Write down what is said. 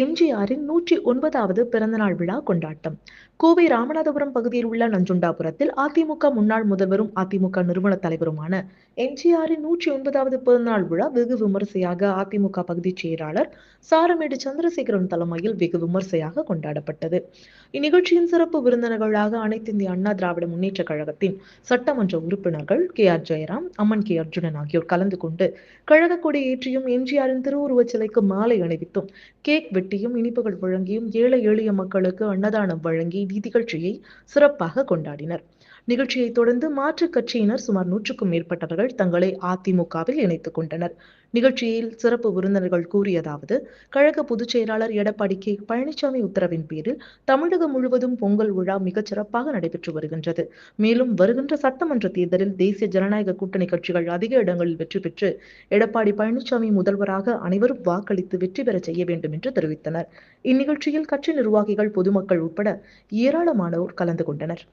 எம்ஜிஆரின் நூற்றி ஒன்பதாவது பிறந்தநாள் விழா கொண்டாட்டம். கோவை ராமநாதபுரம் பகுதியில் உள்ள நஞ்சுண்டாபுரத்தில் அதிமுக முன்னாள் முதல்வரும் அதிமுக நிறுவன தலைவருமான எம்ஜிஆரின் நூற்றி ஒன்பதாவது பிறந்தநாள் விழா வெகு விமரிசையாக அதிமுக பகுதி செயலாளர் சாரமேடு சந்திரசேகரன் தலைமையில் வெகு விமரிசையாக கொண்டாடப்பட்டது. இந்நிகழ்ச்சியின் சிறப்பு விருந்தினர்களாக அனைத்து இந்திய அண்ணா திராவிட முன்னேற்ற கழகத்தின் சட்டமன்ற உறுப்பினர்கள் K R Jayaram Amman K Arjunan ஆகியோர் கலந்து கொண்டு கழக கொடி ஏற்றியும் எம்ஜிஆரின் திருவுருவச் சிலைக்கு மாலை அணிவித்தும் கேக் வெட்டியும் இனிப்புகள் வழங்கியும் ஏழை எளிய மக்களுக்கு அன்னதானம் வழங்கி நிகழ்ச்சியை சிறப்பாக கொண்டாடினர். நிகழ்ச்சியை தொடர்ந்து மாற்றுக் கட்சியினர் சுமார் நூற்றுக்கும் மேற்பட்டவர்கள் தங்களை அதிமுகவில் இணைத்துக் கொண்டனர். நிகழ்ச்சியில் சிறப்பு விருந்தினர்கள் கூறியதாவது கழக பொதுச் செயலாளர் எடப்பாடி கே. பழனிசாமி உத்தரவின் பேரில் தமிழகம் முழுவதும் பொங்கல் விழா மிகச் சிறப்பாக நடைபெற்று வருகின்றது. மேலும் வருகின்ற சட்டமன்ற தேர்தலில் தேசிய ஜனநாயக கூட்டணி கட்சிகள் அதிக இடங்களில் வெற்றி பெற்று எடப்பாடி பழனிசாமி முதல்வராக அனைவரும் வாக்களித்து வெற்றி பெற செய்ய வேண்டும் என்று தெரிவித்தார். தெரிவித்தனர். இந்நிகழ்ச்சியில் கட்சி நிர்வாகிகள் பொதுமக்கள் உட்பட ஏராளமானோர் கலந்து கொண்டனர்.